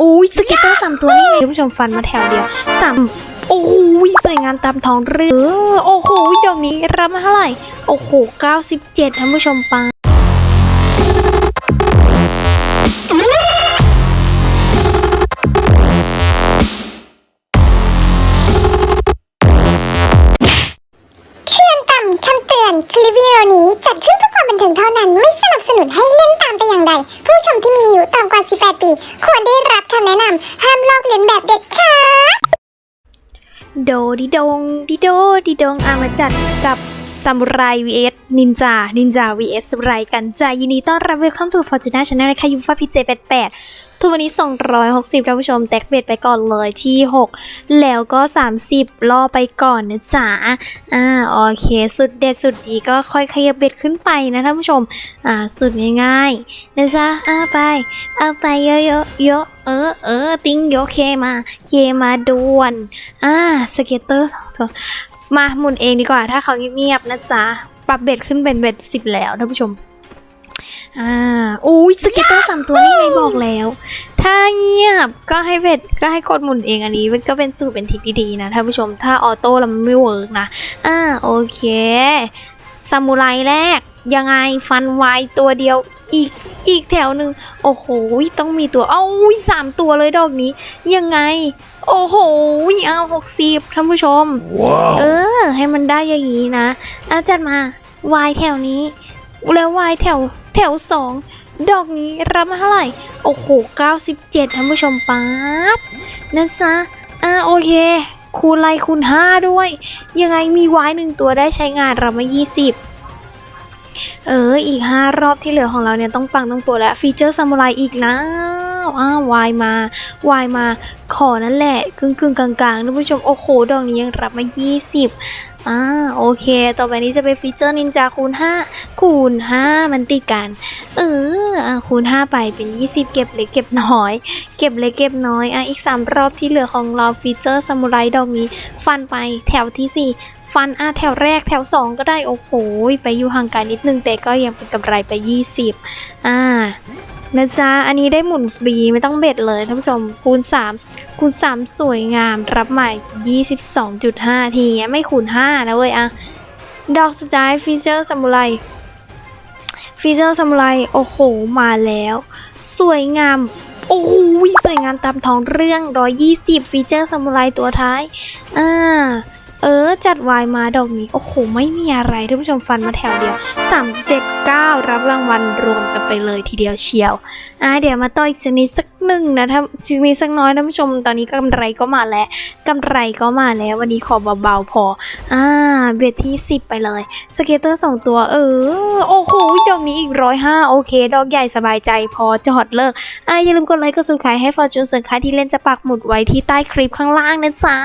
อุ้ยสเก็ตเตอร์สามตัวนี่ไงท่านผู้ชมฟันมาแถวเดียวสามโอ้โหสวยงามตามท้องเรือเออโอ้โหดอกนี้รับมาเท่าไหร่โอ้โห97ท่านผู้ชมปังเตือนต่ำคำเตือนคลิปวิดีโอนี้จัดขึ้นเพื่อความบันเทิงเท่านั้นไม่ส นุนให้เล่นตามแต่อย่างใด ผู้ชมที่มีอายุต่ำกว่า 18 ปี ควรได้รับคำแนะนำห้ามลอกเลียนแบบเด็ดขาดโดดิดงดิโดดิดงอามาจัดกับ ซามูไร vs นินจา นินจา vs ซามูไรกันจ้ายินดีต้อนรับ Welcome to Fortuna Channel นะคะยูฟ่าพีเจ88ทุกวันนี้ 260ท่านผู้ชมแตกเบ็ดไปก่อนเลยที่ 6 แล้วก็ 30ล่อไปก่อนนะจ๊ะอ่าโอเค สุดเด็ดสุดดีก็ค่อยขยับเบ็ดขึ้นไปนะท่านผู้ชมอ่าสุดง่ายๆนะจ๊ะอ่าไปเอาไปเยอะๆเยอะเออเออติ้งโยเคมาเคมาด่วนอ่าสเก็ตเตอร์สองตัว มาหมุนเองดีกว่า ถ้าเขาเงียบๆนะจ๊ะ ปรับเบ็ดขึ้นเป็นเบ็ดสิบแล้วท่านผู้ชม อ่าอุ้ยสเก็ตเตอร์สามตัวนี่ไงบอกแล้ว ถ้าเงียบก็ให้เบ็ดก็ให้กดหมุนเองอันนี้มันก็เป็นสูตรเป็นทริคที่ดีนะท่านผู้ชม ถ้าออโต้แล้วมันไม่เวิร์กนะ อ่าโอเคซามูไรแรกยังไงฟันไวตัวเดียวอีก อีกแถวหนึ่งโอ้โหต้องมีตัวเอ้าอุ้ยสามตัวเลยดอกนี้ ยังไง โอ้โหเอาหกสิบท่านผู้ชมเออ ให้มันได้อย่างนี้นะอาจัดมาวายแถวนี้ แล้ววายแถวแถวสองดอกนี้รับมาเท่าไหร่ โอ้โห 97ท่านผู้ชมป๊าดนะจ๊ะอ่าโอเค คูณไรคูณ5ด้วย ยังไงมีวายหนึ่งตัวได้ใช้งานเรามา 20 เออ อีก 5 รอบที่เหลือของเราเนี่ยต้องปังต้องโปรแล้วฟีเจอร์ซามูไรอีกนะวอ้าววายมาวายมาขอนั่นแหละกึ่งกึ่งกลางๆท่านผู้ชม โอ้โห ดอกนี้ยังรับมา 20อ่าโอเค ต่อไปนี้จะเป็นฟีเจอร์นินจาคูณ 5 คูณ 5 มันติดกัน เออ อะคูณ5ไปเป็น 20 เก็บเล็กเก็บน้อย เก็บเล็กเก็บน้อยอะอีก 3 รอบที่เหลือของเราฟีเจอร์ซามูไรดอกนี้ฟันไปแถวที่ 4 ฟันอะแถวแรกแถว 2 ก็ได้ โอ้โห ไปอยู่ห่างไกลนิดนึงแต่ก็ยังเป็นกำไรไป 20 อ่านะจ๊ะ อันนี้ได้หมุนฟรีไม่ต้องเบ็ดเลยท่านผู้ชมคูณ 3 คูณ 3 สวยงามรับใหม่ 22.5 ทีเงี้ยไม่คูณ5นะเว้ยอะดอกสุดท้ายฟีเจอร์ซามูไร ฟีเจอร์ซามูไรโอ้โห มาแล้ว สวยงาม โอ้โหสวยงามตามท้องเรื่อง 120 ฟีเจอร์ซามูไรตัวท้าย อ่า จัดวายมาดอกนี้ โอ้โห ไม่มีอะไรท่านผู้ชมฟันมาแถวเดียว 379 รับรางวัลรวมกันไปเลยทีเดียวเชียว อ่าเดี๋ยวมาต่ออีกชนิดสักหนึ่งนะถ้าชนิดสักน้อยท่านผู้ชมตอนนี้กำไรก็มาแล้วกำไรก็มาแล้ว วันนี้ขอเบาๆพอ อ่า เบ็ดที่ 10 ไปเลย สเกตเตอร์2ตัว เออ โอ้โห ดอกนี้อีกร้อยห้าโอเค ดอกใหญ่สบายใจพอจอดเลิก อ่าอย่าลืมกดไลค์กดซับสไครต์ให้ฟอร์จูนส่วนใครที่เล่นจะปักหมุดไว้ที่ใต้คลิปข้างล่างนะจ๊ะ